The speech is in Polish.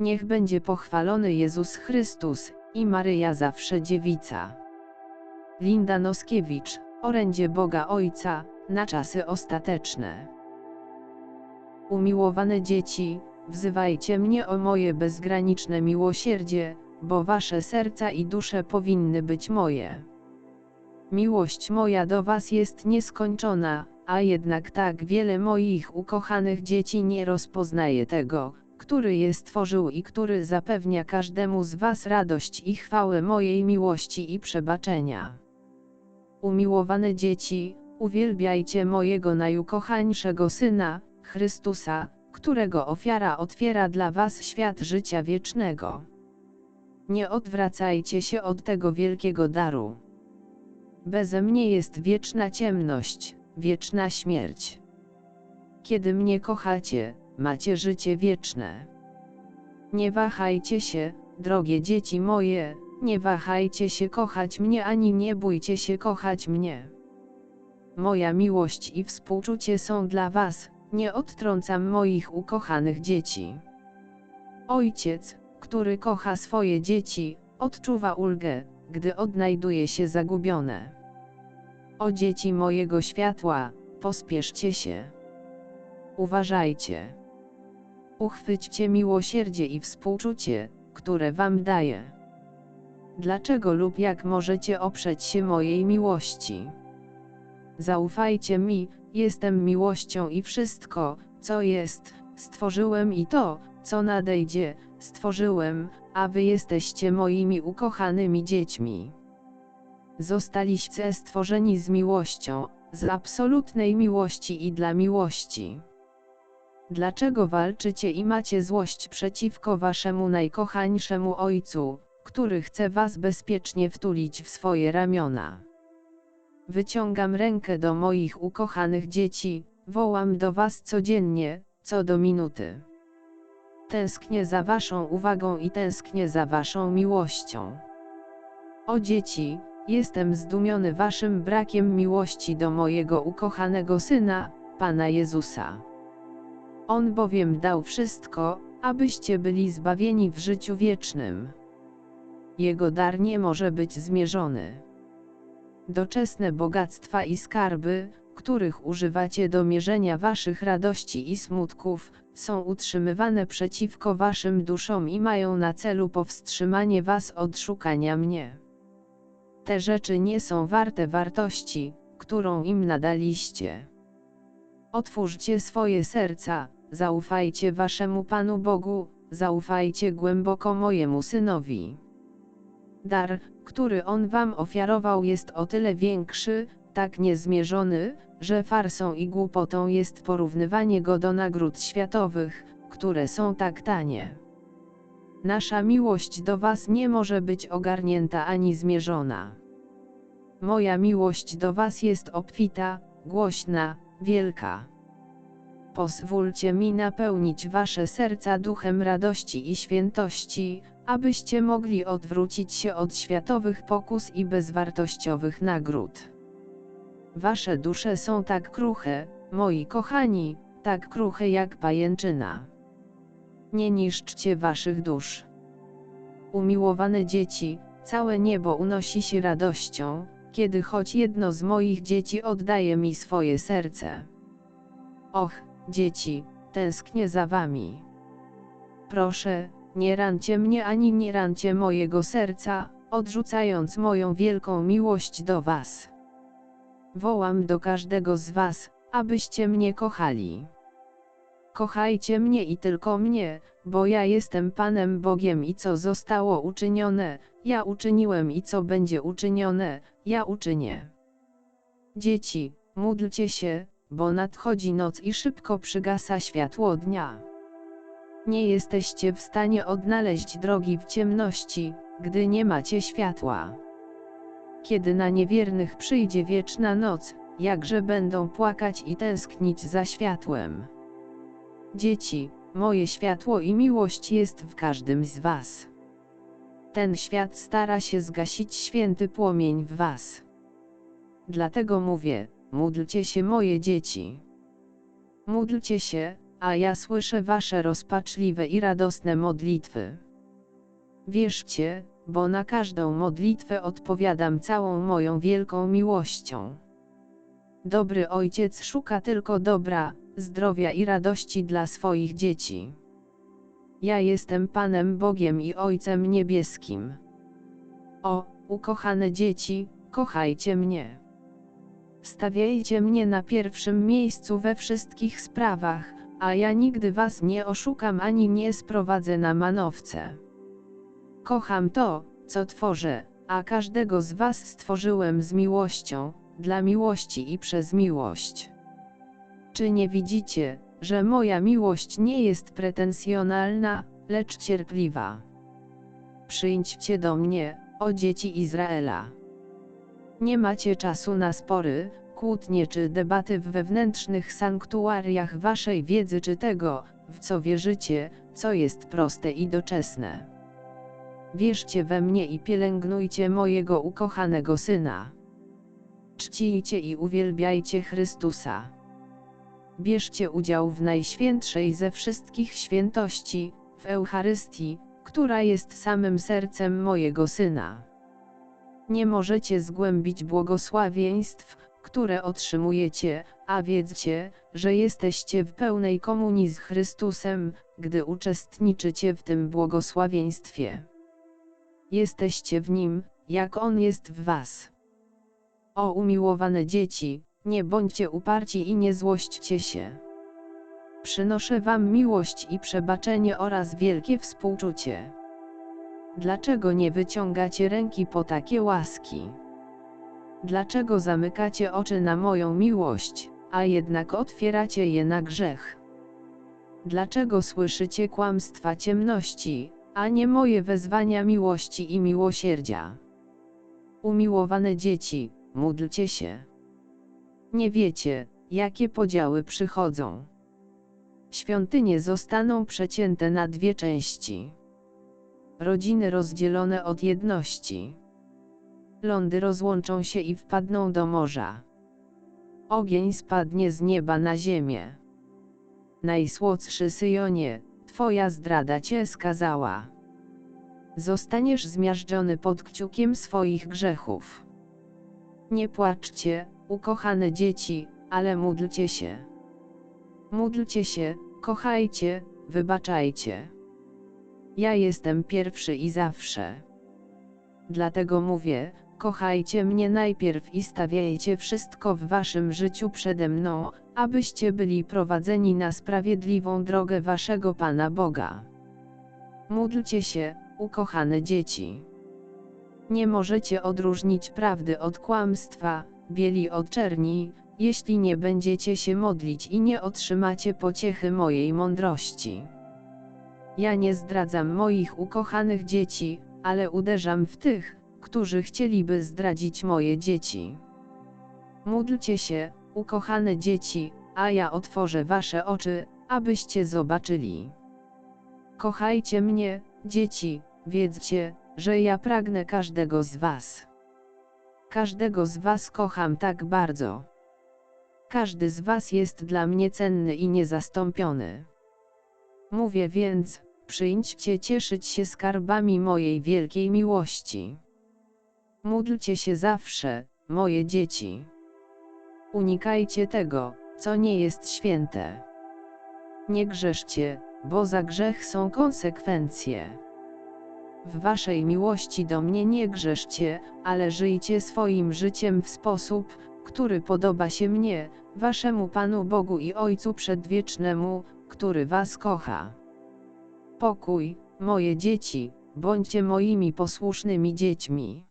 Niech będzie pochwalony Jezus Chrystus i Maryja zawsze dziewica. Linda Noskiewicz, orędzie Boga Ojca, na czasy ostateczne. Umiłowane dzieci, wzywajcie mnie o moje bezgraniczne miłosierdzie, bo wasze serca i dusze powinny być moje. Miłość moja do was jest nieskończona, a jednak tak wiele moich ukochanych dzieci nie rozpoznaje tego, który je stworzył i który zapewnia każdemu z was radość i chwałę mojej miłości i przebaczenia. Umiłowane dzieci, uwielbiajcie mojego najukochańszego Syna, Chrystusa, którego ofiara otwiera dla was świat życia wiecznego. Nie odwracajcie się od tego wielkiego daru. Beze mnie jest wieczna ciemność, wieczna śmierć. Kiedy mnie kochacie, macie życie wieczne. Nie wahajcie się, drogie dzieci moje, nie wahajcie się kochać mnie ani nie bójcie się kochać mnie. Moja miłość i współczucie są dla was, nie odtrącam moich ukochanych dzieci. Ojciec, który kocha swoje dzieci, odczuwa ulgę, gdy odnajduje się zagubione. O dzieci mojego światła, pospieszcie się. Uważajcie. Uchwyćcie miłosierdzie i współczucie, które wam daję. Dlaczego lub jak możecie oprzeć się mojej miłości? Zaufajcie mi, jestem miłością i wszystko, co jest, stworzyłem i to, co nadejdzie, stworzyłem, a wy jesteście moimi ukochanymi dziećmi. Zostaliście stworzeni z miłością, z absolutnej miłości i dla miłości. Dlaczego walczycie i macie złość przeciwko waszemu najkochańszemu Ojcu, który chce was bezpiecznie wtulić w swoje ramiona? Wyciągam rękę do moich ukochanych dzieci, wołam do was codziennie, co do minuty. Tęsknię za waszą uwagą i tęsknię za waszą miłością. O dzieci, jestem zdumiony waszym brakiem miłości do mojego ukochanego Syna, Pana Jezusa. On bowiem dał wszystko, abyście byli zbawieni w życiu wiecznym. Jego dar nie może być zmierzony. Doczesne bogactwa i skarby, których używacie do mierzenia waszych radości i smutków, są utrzymywane przeciwko waszym duszom i mają na celu powstrzymanie was od szukania mnie. Te rzeczy nie są warte wartości, którą im nadaliście. Otwórzcie swoje serca, zaufajcie waszemu Panu Bogu, zaufajcie głęboko mojemu Synowi. Dar, który On wam ofiarował jest o tyle większy, tak niezmierzony, że farsą i głupotą jest porównywanie go do nagród światowych, które są tak tanie. Nasza miłość do Was nie może być ogarnięta ani zmierzona. Moja miłość do Was jest obfita, głośna, wielka. Pozwólcie mi napełnić Wasze serca duchem radości i świętości, abyście mogli odwrócić się od światowych pokus i bezwartościowych nagród. Wasze dusze są tak kruche, moi kochani, tak kruche jak pajęczyna. Nie niszczcie waszych dusz. Umiłowane dzieci, całe niebo unosi się radością, kiedy choć jedno z moich dzieci oddaje mi swoje serce. Och, dzieci, tęsknię za wami. Proszę, nie rancie mnie ani nie rancie mojego serca, odrzucając moją wielką miłość do was. Wołam do każdego z was, abyście mnie kochali. Kochajcie mnie i tylko mnie, bo ja jestem Panem Bogiem i co zostało uczynione, ja uczyniłem i co będzie uczynione, ja uczynię. Dzieci, módlcie się, bo nadchodzi noc i szybko przygasa światło dnia. Nie jesteście w stanie odnaleźć drogi w ciemności, gdy nie macie światła. Kiedy na niewiernych przyjdzie wieczna noc, jakże będą płakać i tęsknić za światłem. Dzieci, moje światło i miłość jest w każdym z was. Ten świat stara się zgasić święty płomień w was. Dlatego mówię, módlcie się moje dzieci. Módlcie się, a ja słyszę wasze rozpaczliwe i radosne modlitwy. Wierzcie, bo na każdą modlitwę odpowiadam całą moją wielką miłością. Dobry ojciec szuka tylko dobra, zdrowia i radości dla swoich dzieci. Ja jestem Panem Bogiem i Ojcem Niebieskim. O, ukochane dzieci, kochajcie mnie. Stawiajcie mnie na pierwszym miejscu we wszystkich sprawach, a ja nigdy was nie oszukam ani nie sprowadzę na manowce. Kocham to, co tworzę, a każdego z was stworzyłem z miłością, dla miłości i przez miłość. Czy nie widzicie, że moja miłość nie jest pretensjonalna, lecz cierpliwa? Przyjdźcie do mnie, o dzieci Izraela. Nie macie czasu na spory, kłótnie czy debaty w wewnętrznych sanktuariach waszej wiedzy czy tego, w co wierzycie, co jest proste i doczesne. Wierzcie we mnie i pielęgnujcie mojego ukochanego Syna. Czcijcie i uwielbiajcie Chrystusa. Bierzcie udział w najświętszej ze wszystkich świętości, w Eucharystii, która jest samym sercem mojego Syna. Nie możecie zgłębić błogosławieństw, które otrzymujecie, a wiedzcie, że jesteście w pełnej komunii z Chrystusem, gdy uczestniczycie w tym błogosławieństwie. Jesteście w Nim, jak On jest w Was. O umiłowane dzieci, nie bądźcie uparci i nie złośćcie się. Przynoszę Wam miłość i przebaczenie oraz wielkie współczucie. Dlaczego nie wyciągacie ręki po takie łaski? Dlaczego zamykacie oczy na moją miłość, a jednak otwieracie je na grzech? Dlaczego słyszycie kłamstwa ciemności, a nie moje wezwania miłości i miłosierdzia? Umiłowane dzieci, módlcie się. Nie wiecie, jakie podziały przychodzą. Świątynie zostaną przecięte na dwie części. Rodziny rozdzielone od jedności. Lądy rozłączą się i wpadną do morza. Ogień spadnie z nieba na ziemię. Najsłodszy Syjonie, Twoja zdrada Cię skazała. Zostaniesz zmiażdżony pod kciukiem swoich grzechów. Nie płaczcie, ukochane dzieci, ale módlcie się. Módlcie się, kochajcie, wybaczajcie. Ja jestem pierwszy i zawsze. Dlatego mówię, kochajcie mnie najpierw i stawiajcie wszystko w waszym życiu przede mną, abyście byli prowadzeni na sprawiedliwą drogę waszego Pana Boga. Módlcie się, ukochane dzieci. Nie możecie odróżnić prawdy od kłamstwa, bieli od czerni, jeśli nie będziecie się modlić i nie otrzymacie pociechy mojej mądrości. Ja nie zdradzam moich ukochanych dzieci, ale uderzam w tych, którzy chcieliby zdradzić moje dzieci. Módlcie się, ukochane dzieci, a ja otworzę wasze oczy, abyście zobaczyli. Kochajcie mnie, dzieci, wiedzcie, że ja pragnę każdego z was. Każdego z was kocham tak bardzo. Każdy z was jest dla mnie cenny i niezastąpiony. Mówię więc, przyjdźcie cieszyć się skarbami mojej wielkiej miłości. Módlcie się zawsze, moje dzieci. Unikajcie tego, co nie jest święte. Nie grzeszcie, bo za grzech są konsekwencje. W waszej miłości do mnie nie grzeszcie, ale żyjcie swoim życiem w sposób, który podoba się mnie, waszemu Panu Bogu i Ojcu Przedwiecznemu, który was kocha. Pokój, moje dzieci, bądźcie moimi posłusznymi dziećmi.